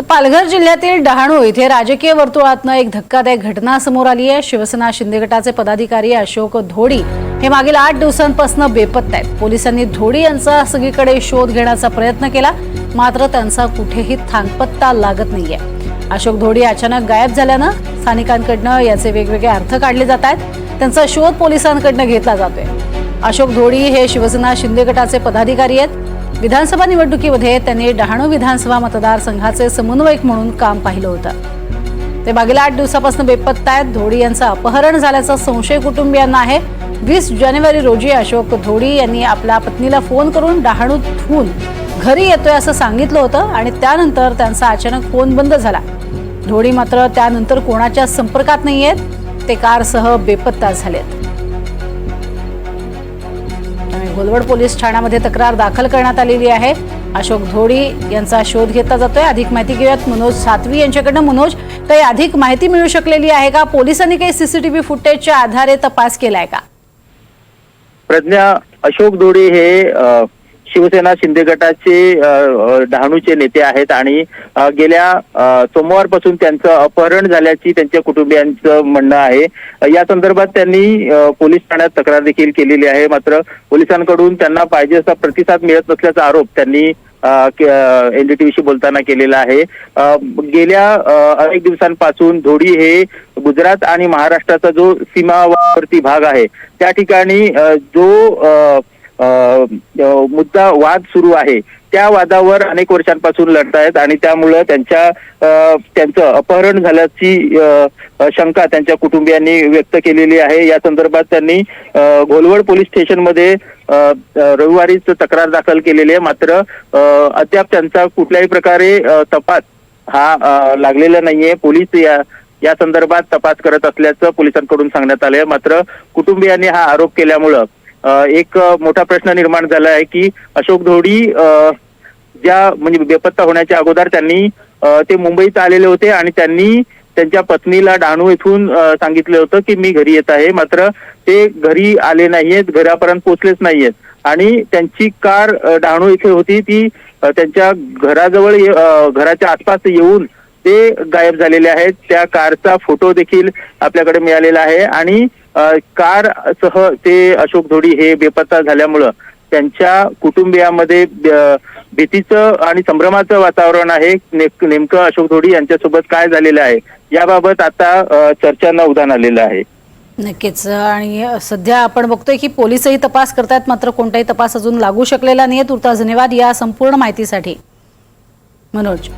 तर पालघर जिल्ह्यातील डहाणू इथे राजकीय वर्तुळातनं एक धक्कादायक घटना समोर आली आहे. शिवसेना शिंदे गटाचे पदाधिकारी अशोक धोडी हे मागील आठ दिवसांपासून बेपत्ता आहेत. पोलिसांनी धोडी यांचा सगळीकडे शोध घेण्याचा प्रयत्न केला मात्र त्यांचा कुठेही थांगपत्ता लागत नाहीये. अशोक धोडी अचानक गायब झाल्यानं स्थानिकांकडनं याचे वेगवेगळे अर्थ काढले जात आहेत. त्यांचा शोध पोलिसांकडनं घेतला जातोय. अशोक धोडी हे शिवसेना शिंदे गटाचे पदाधिकारी आहेत. विधानसभा निवडणुकीमध्ये त्यांनी डहाणू विधानसभा मतदारसंघाचे समन्वयक म्हणून काम पाहिलं होतं. ते मागील आठ दिवसापासून बेपत्ता आहेत. धोडी यांचं अपहरण झाल्याचा संशय कुटुंबियांना आहे. वीस जानेवारी रोजी अशोक धोडी यांनी आपल्या पत्नीला फोन करून डहाणूतून घरी येतोय असं सांगितलं होतं आणि त्यानंतर त्यांचा अचानक फोन बंद झाला. धोडी मात्र त्यानंतर कोणाच्या संपर्कात नाही आहेत ते कारसह बेपत्ता झालेत. त्यामुळे गोलवड पोलीस ठाण्यामध्ये तक्रार दाखल करण्यात आलेली आहे. अशोक धोडी यांचा शोध घेतला जातोय. अधिक माहिती घेऊयात. मनोज सातवी यांच्याकडनं. मनोज काही अधिक माहिती मिळू शकलेली आहे का? पोलिसांनी काही सीसीटीव्ही फुटेजच्या आधारे तपास केलाय का? प्रज्ञा अशोक धोडी हे शिवसेना शिंदे गटाचे डहाणूचे नेते आहेत आणि गेल्या सोमवारपासून त्यांचं अपहरण झाल्याची त्यांच्या कुटुंबियांचं म्हणणं आहे. या संदर्भात त्यांनी पोलीस ठाण्यात तक्रार देखील केलेली आहे. मात्र पोलिसांकडून त्यांना पाहिजे असा प्रतिसाद मिळत नसल्याचा आरोप त्यांनी एनडीटीव्हीशी बोलताना केलेला आहे. गेल्या अनेक दिवसांपासून धोडी हे गुजरात आणि महाराष्ट्राचा जो सीमावर्ती भाग आहे त्या ठिकाणी जो मुद्दा वाद सुरू आहे. त्या वादावर अनेक वर्षांपासून लढतायत आणि त्यामुळं त्यांच्या त्यांचं अपहरण झाल्याची शंका त्यांच्या कुटुंबियांनी व्यक्त केलेली आहे. या संदर्भात त्यांनी घोलवड पोलीस स्टेशनमध्ये रविवारीच तक्रार दाखल केलेली आहे. मात्र अद्याप त्यांचा कुठल्याही प्रकारे तपास हा लागलेला नाहीये. पोलीस या या संदर्भात तपास करत असल्याचं पोलिसांकडून सांगण्यात आलंय. मात्र कुटुंबियांनी हा आरोप केल्यामुळं एक मोठा प्रश्न निर्माण झाला आहे की अशोक धोडी ज्या म्हणजे बेपत्ता होण्याच्या अगोदर त्यांनी ते मुंबईत आलेले होते आणि त्यांनी त्यांच्या पत्नीला डहाणू येथून सांगितलं होतं की मी घरी येत आहे. मात्र ते घरी आले नाहीयेत घरापर्यंत पोहोचलेच नाहीयेत. आणि त्यांची कार डहाणू इथे होती. ती त्यांच्या घराजवळ घराच्या आसपास येऊन ते गायब झालेले आहेत. त्या कारचा फोटो देखील आपल्याकडे मिळालेला आहे. आणि कार सह ते अशोक धोडी हे बेपत्ता झाल्यामुळं त्यांच्या कुटुंबियामध्ये भीतीचं आणि संभ्रमाचं वातावरण आहे. नेमकं अशोक धोडी यांच्यासोबत काय झालेलं आहे? याबाबत आता चर्चांना उधाण आलेलं आहे. नक्कीच. आणि सध्या आपण बघतोय की पोलीसही तपास करतायत. मात्र कोणताही तपास अजून लागू शकलेला नाहीये. तुर्तास धन्यवाद या संपूर्ण माहितीसाठी. मनोज.